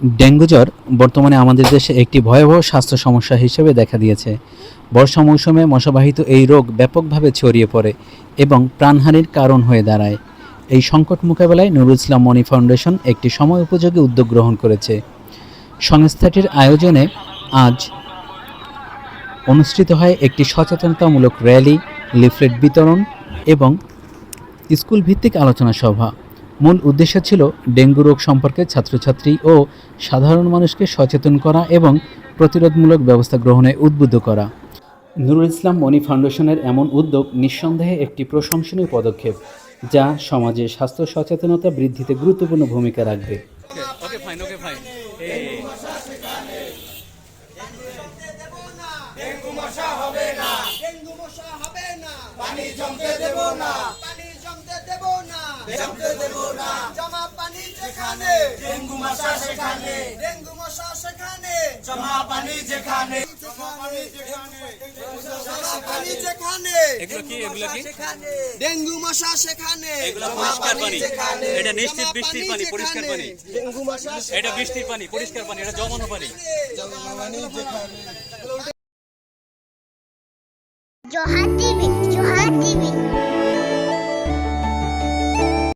Dengue জ্বর বর্তমানে আমাদের দেশে একটি ভয়াবহ স্বাস্থ্য সমস্যা হিসেবে দেখা দিয়েছে। বর্ষা মৌসুমে মশাবাহিত এই রোগ ব্যাপকভাবে ছড়িয়ে পড়ে এবং প্রাণহানির কারণ হয়ে দাঁড়ায়। এই সংকট মোকাবেলায় নুরুল ইসলাম মনি ফাউন্ডেশন একটি সময় উপযোগী উদ্যোগ গ্রহণ করেছে। সংস্থাটির আয়োজনে আজ অনুষ্ঠিত হয় একটি সচেতনতামূলক র্যালি, লিফলেট বিতরণ এবং স্কুল ভিত্তিক আলোচনা সভা। মূল উদ্দেশ্য ছিল ডেঙ্গু রোগ সম্পর্কে ছাত্রছাত্রী ও সাধারণ মানুষকে সচেতন করা এবং প্রতিরোধমূলক ব্যবস্থা গ্রহণে উদ্বুদ্ধ করা। নুরুল ইসলাম মনি ফাউন্ডেশনের এমন উদ্যোগ নিঃসন্দেহে একটি প্রশংসনীয় পদক্ষেপ যা সমাজে স্বাস্থ্য সচেতনতা বৃদ্ধিতে গুরুত্বপূর্ণ ভূমিকা রাখবে। পানি জমতে দেব না। না। জমা পানি যেখানে। ডেঙ্গু মশা সেখানে। ডেঙ্গু মশা সেখানে। জমা পানি যেখানে। জমা পানি যেখানে। জমা পানি যেখানে। এগুলো কি? এগুলো কি? ডেঙ্গু মশা সেখানে। এগুলো পরিষ্কার পানি এটা নিশ্চিত বৃষ্টির পানি পরিষ্কার পানি। ডেঙ্গু মশা এটা বৃষ্টির পানি পরিষ্কার পানি এটা জমানো পানি। Johar TV, Johar TV.